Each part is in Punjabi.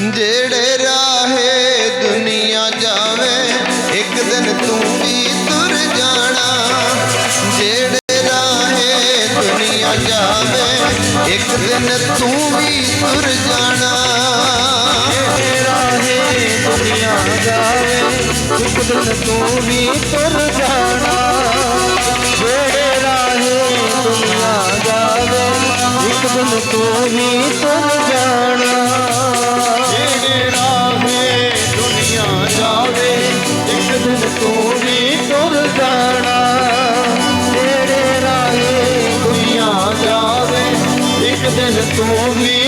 ਜਿਹੜੇ ਰਾਹੇ ਦੁਨੀਆ ਜਾਵੇ, ਇੱਕ ਦਿਨ ਤੂੰ ਵੀ ਤੁਰ ਜਾਣਾ। ਜਿਹੜੇ ਰਾਹੇ ਦੁਨੀਆ ਜਾਵੇ, ਇੱਕ ਦਿਨ ਤੂੰ ਵੀ ਤੁਰ ਜਾਣਾ। ਰਾਹੇ ਦੁਨੀਆ ਜਾਵੇ, ਇੱਕ ਦਿਨ ਤੂੰ ਵੀ ਤੁਰ ਜਾਣਾ। ਜਿਹੜੇ ਰਾਹੇ ਦੁਨੀਆ ਜਾਵੇ, ਇੱਕ ਦਿਨ ਤੂੰ ਵੀ ਤੁਰ ਜਾਣਾ। ਦਿਨ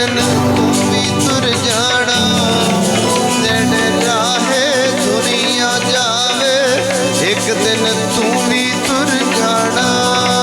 ਦਿਨ ਤੂੰ ਵੀ ਤੁਰ ਜਾਣਾ। ਦਿਨ ਰਾਹੇ ਦੁਨੀਆ ਜਾਵੇ, ਇੱਕ ਦਿਨ ਤੂੰ ਵੀ ਤੁਰ ਜਾਣਾ।